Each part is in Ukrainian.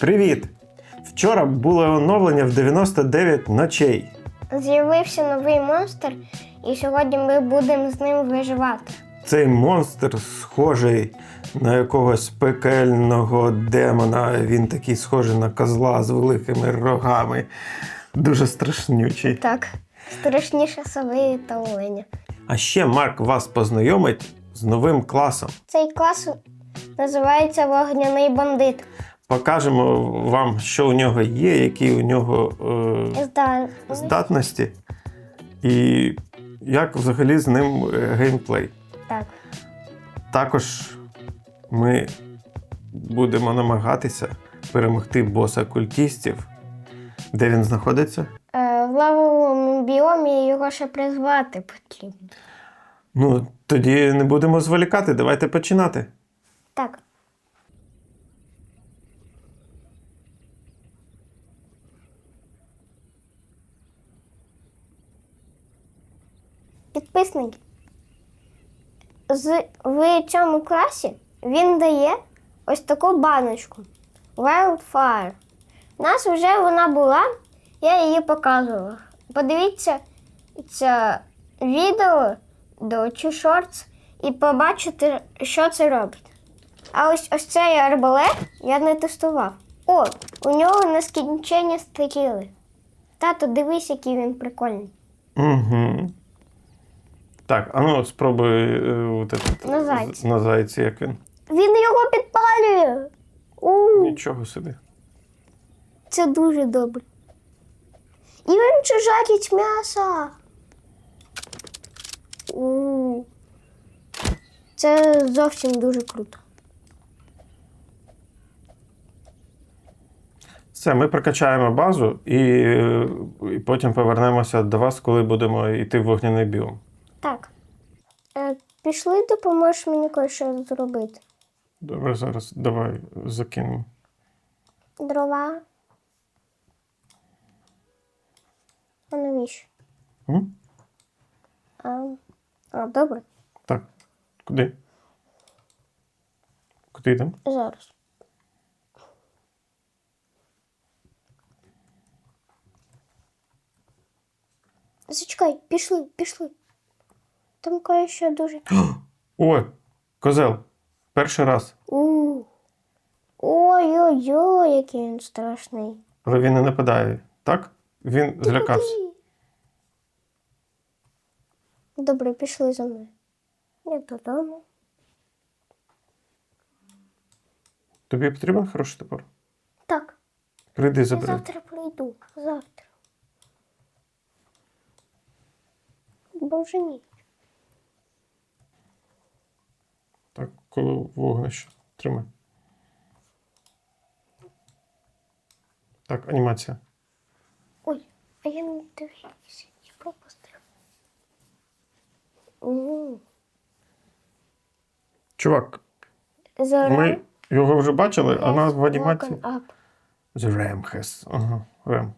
Привіт! Вчора було оновлення в 99 ночей. З'явився новий монстр, і сьогодні ми будемо з ним виживати. Цей монстр схожий на якогось пекельного демона. Він такий схожий на козла з великими рогами. Дуже страшнючий. Так, страшніше сови та оленя. А ще Марк вас познайомить з новим класом. Цей клас називається Вогняний бандит. Покажемо вам, що у нього є, які у нього е, здатності, і як взагалі з ним е, геймплей. Так. Також ми будемо намагатися перемогти боса культістів. Де він знаходиться? Е, в лавовому біомі його ще призвати потрібно. Ну, тоді не будемо зволікати, давайте починати. Так. Підписники. З, в цьому класі він дає ось таку баночку Wildfire. У нас вже вона була, я її показувала. Подивіться це відео до шортс і побачите, що це робить. А ось ось цей арбалет я не тестував. О, у нього нескінченні стріли. Тато, дивись, який він прикольний. Угу. Так, а ну спробуй е, от этот, На зайці. на зайці, як він. Він його підпалює. У, Нічого собі. це дуже добре. І він ще жарить м'ясо. У. Це зовсім дуже круто. Все, ми прокачаємо базу і, е, і потім повернемося до вас, коли будемо йти в вогняний біом. Так. Е, пішли, допоможеш мені кое-що зробити. Добре, зараз давай закинемо. Дрова. А навіщо? М? А, а добре, Так, куди? Куди йдемо? зараз. Зачекай, пішли, пішли. Там кое-що дуже. Ой, козел, перший раз. У. Ой-ой-ой, який він страшний. Але він не нападає, так? Він злякався. Добре, пішли за мною. Я додому. Тобі потрібен хороший топор? Так, Прийди, я забери. завтра прийду. Завтра. Боже ні. Так, коло вогнища. Тримай. Так, анімація. Ой, а я не дивлюся, я пропустив. Угу. Чувак, Зора. ми його вже бачили, а нас в анімації. Up. The Ram has. Ага, Рем.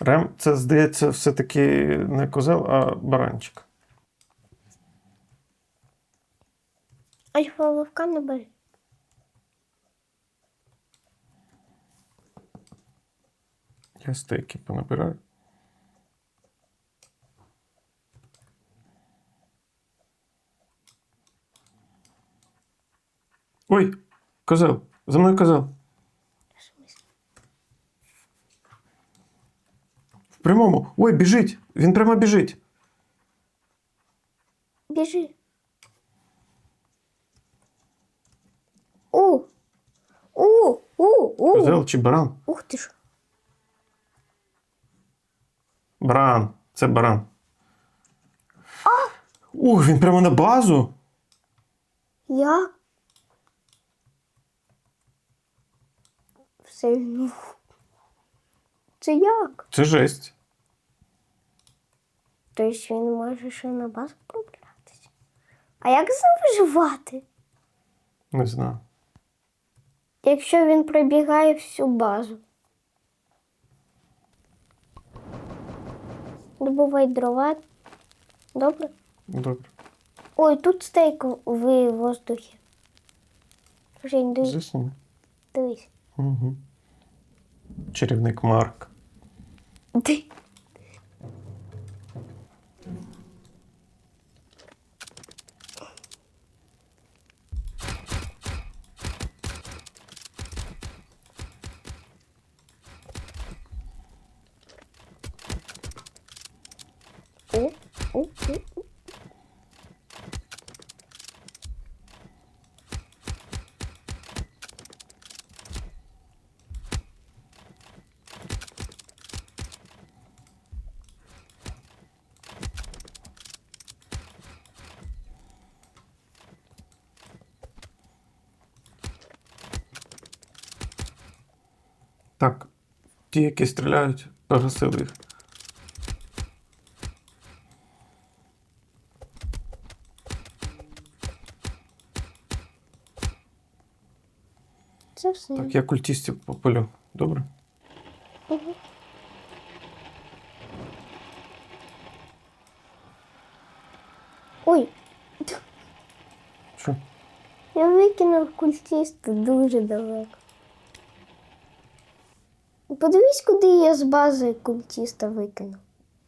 Рем, це, здається, все-таки не козел, а баранчик. Альфа вовка не бери. Я стейки понабираю. Ой, козел, за мною козел. В прямому. Ой, біжить. Він прямо біжить. Біжи. У. У. У. У. Козел чи баран? Ух ти ж. Баран. Це баран. Ух, він прямо на базу. Як? Все. ну. Це як? Це жесть. Тобто він може ще на базу пробратися. А як з ним виживати? Не знаю. Якщо він пробігає всю базу. Добувай дрова. Добре? Добре. Ой, тут стейк в воздухі. Жень, дивись. Засніми. дивись. Угу. Чарівник Марк. Ти. О, о, о, о. Так, ті, які стріляють, погасили їх. Це все. Так, я культістів попалю. Добре? Ой, Що? я викинув культиста дуже далеко. Подивись, куди я з бази культиста викинув.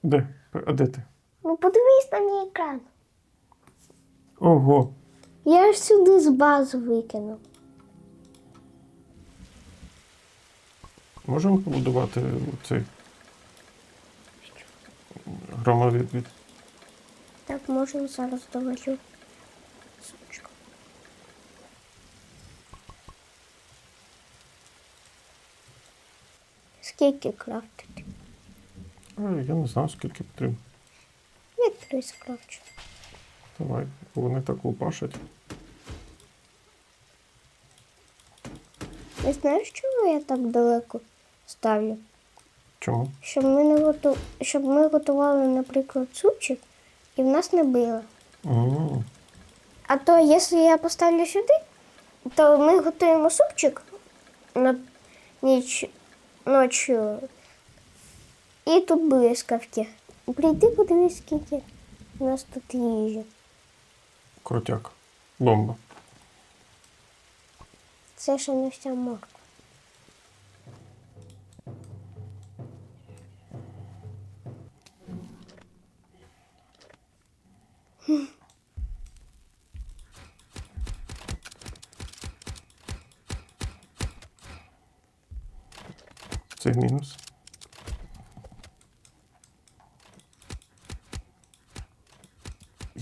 Де? А де ти? Ну подивись на мій екран. Ого. Я ж сюди з бази викинув. Можемо побудувати цей громовідвід? Так, можемо зараз довожу. Скільки крафтити? А, Я не знаю, скільки потрібно. Я три скрафчу. Давай, вони так лупашать. Не знаєш, чому я так далеко ставлю? Чому? Щоб ми не готу... щоб ми готували, наприклад, супчик і в нас не било. М, А то, якщо я поставлю сюди, то ми готуємо супчик на ніч ночі. І тут блискавки. Прийди, подивись, скільки у нас тут їжі. Крутяк. Бомба. Це ще не вся морква.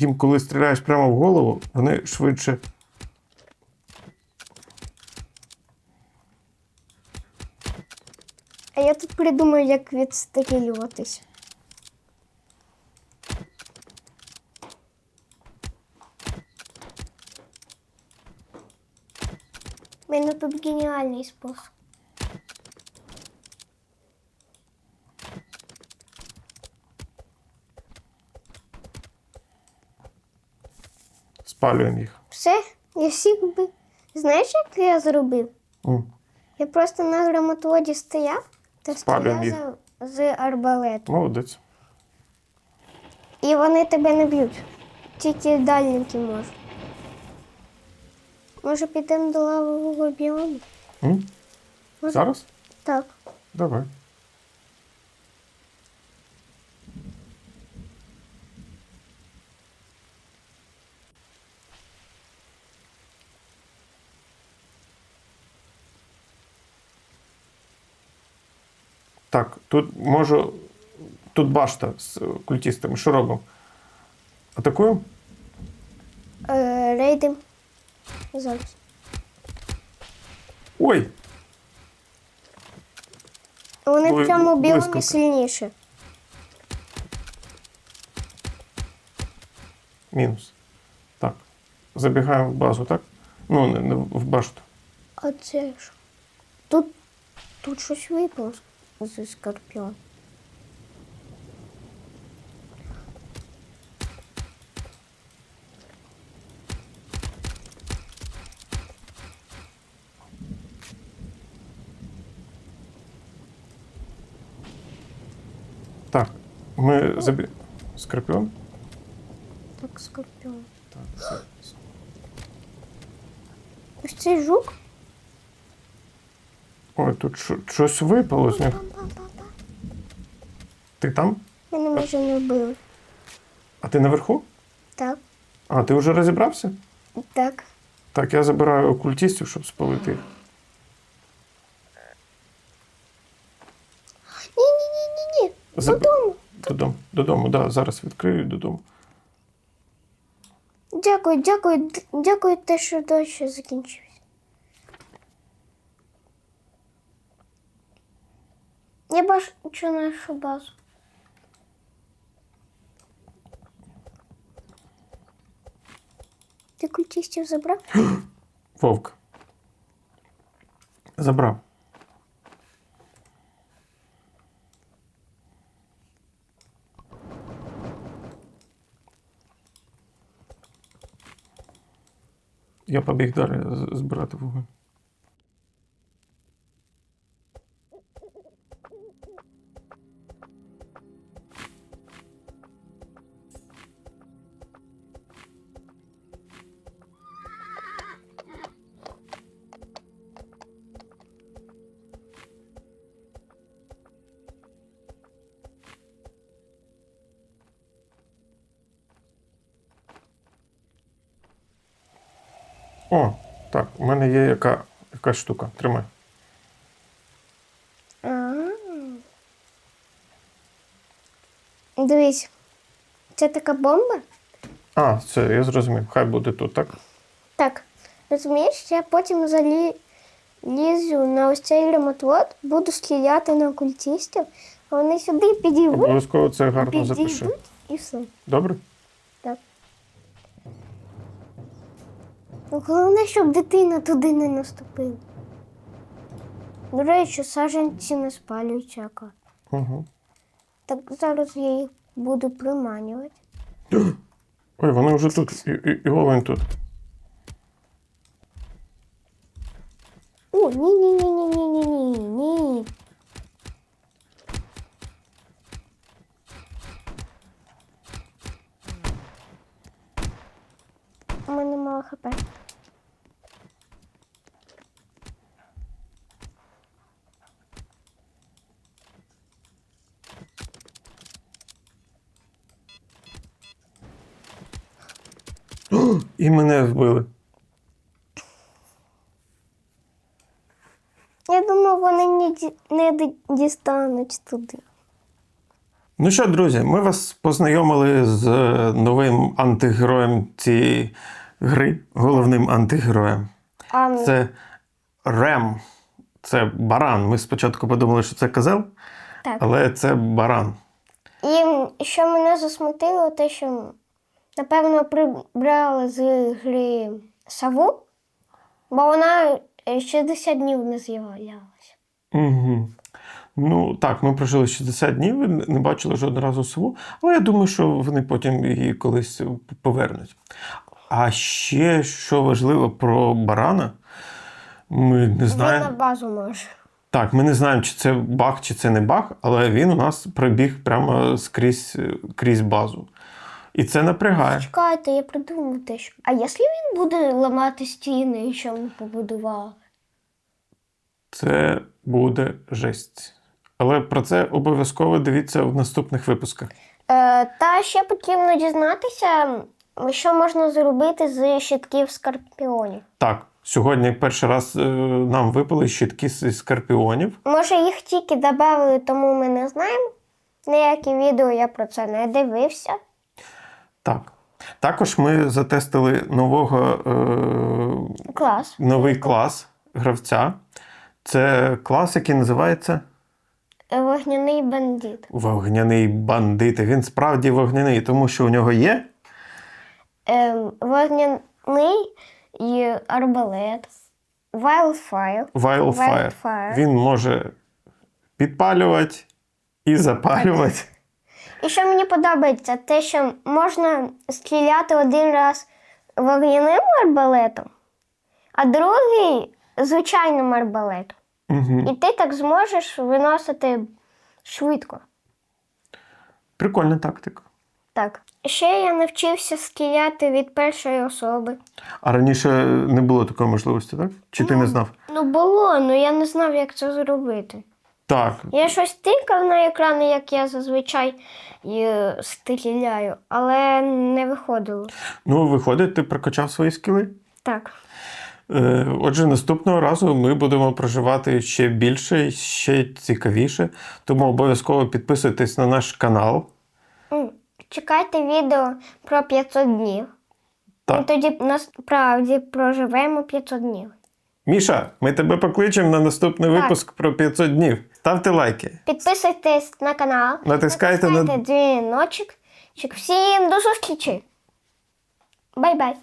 Їм, коли стріляєш прямо в голову, вони швидше. А я тут придумаю, як відстрілюватись. У мене тут геніальний спосіб. Спалюємо їх. Все, я всіх би. Знаєш, як я зробив? М, Я просто на громоотводі стояв та Спалюємо стріляв з, з арбалету. Молодець. І вони тебе не б'ють. Тільки дальники можуть. Може, підемо до лавового біому? М? Може? Зараз? Так. Давай. Так, тут можу. Тут башта з культістами. Що робимо? Атакуємо? Е, рейдим. Зараз. Ой! Вони Бли- в цьому блискавка. сильніші. Мінус. Так. Забігаємо в базу, так? Ну, не, не в башту. А це ж. Тут, тут щось випало з- зі скорпіон. Так. Ми забі... Скорпіон? Так, скорпіон. Так, це. Ось цей жук. Ой, тут що- щось випало з них. Ти там? Мене майже не вбили. А ти наверху? Так, А, ти вже розібрався? так. Так, я забираю окультистів, щоб спалити їх. Ні, ні, ні. Заб- Додому. Додому. Додому, да, зараз відкрию додому. Дякую, дякую, дякую, те, що дощ закінчився. Я бачу нашу базу. Ти культистів забрав? Вовк. Забрав. Я побіг далі збирати вогонь. О, так, у мене є яка, якась штука. Тримай. Дивись, це така бомба? А, все, я зрозумів. Хай буде тут, так? Так, розумієш, я потім залі... лізу на ось цей ремонтвод, буду стріляти на окультистів, а вони сюди підійдуть, Обов'язково це гарно запиши. підійдуть і все. Добре? Ну, Головне, щоб дитина туди не наступила. До речі, саженці не спалюють чака. Угу. Так зараз я їх буду приманювати. Ой, вони вже тут. І, і, і Олень тут. О, ні, ні, ні, ні, ні, ні, ні, ні. У мене мало хп. І мене вбили. Я думав, вони не, не дістануть туди. Ну що, друзі, ми вас познайомили з е, новим антигероєм цієї гри, головним антигероєм. А Це Рем. Це баран. Ми спочатку подумали, що це козел, так. але це баран. І що мене засмутило, те, що напевно прибрали з гри саву, бо вона е, 60 днів не з'являлася. Угу. Ну так, ми прожили 60 днів, не бачили жодного разу сову, але я думаю, що вони потім її колись повернуть. А ще, що важливо про барана, ми не Він на базу може. Так, ми не знаємо, чи це баг, чи це не баг, але він у нас пробіг прямо скрізь крізь базу. І це напрягає. Чекайте, я придумав те, що. А якщо він буде ламати стіни, що ми побудували? Це буде жесть. Але про це обов'язково дивіться в наступних випусках. Е, та ще потрібно дізнатися, що можна зробити з щитків скорпіонів. Так, сьогодні перший раз е, нам випали щитки з скорпіонів. Може, їх тільки додали, тому ми не знаємо. Ніякі відео я про це не дивився. Так. Також ми затестили нового, е, Клас. новий клас гравця. Це клас, який називається Вогняний бандит. Вогняний бандит. Він справді вогняний, тому що у нього є Е, вогняний і арбалет. Wildfire. Wildfire. Wildfire. Він може підпалювати і запалювати. І що мені подобається, те, що можна стріляти один раз вогняним арбалетом, а другий звичайним арбалетом. Угу. І ти так зможеш виносити швидко. Прикольна тактика. Так. Ще я навчився стріляти від першої особи. А раніше не було такої можливості, так? Чи ти не знав? Ну було, ну я не знав, як це зробити. Так, Я щось тикав на екрани, як я зазвичай е, стріляю, але не виходило. ну виходить, ти прокачав свої скіли. Так. Е, Отже, наступного разу ми будемо проживати ще більше, ще цікавіше. Тому обов'язково підписуйтесь на наш канал. Чекайте відео про 500 днів. Ми Так. тоді насправді проживемо 500 днів. Міша, ми тебе покличемо на наступний Так. випуск про 500 днів. Ставте лайки. Підписуйтесь на канал, Натискайте на- дзвіночок. Всім до зустрічі! Бай-бай!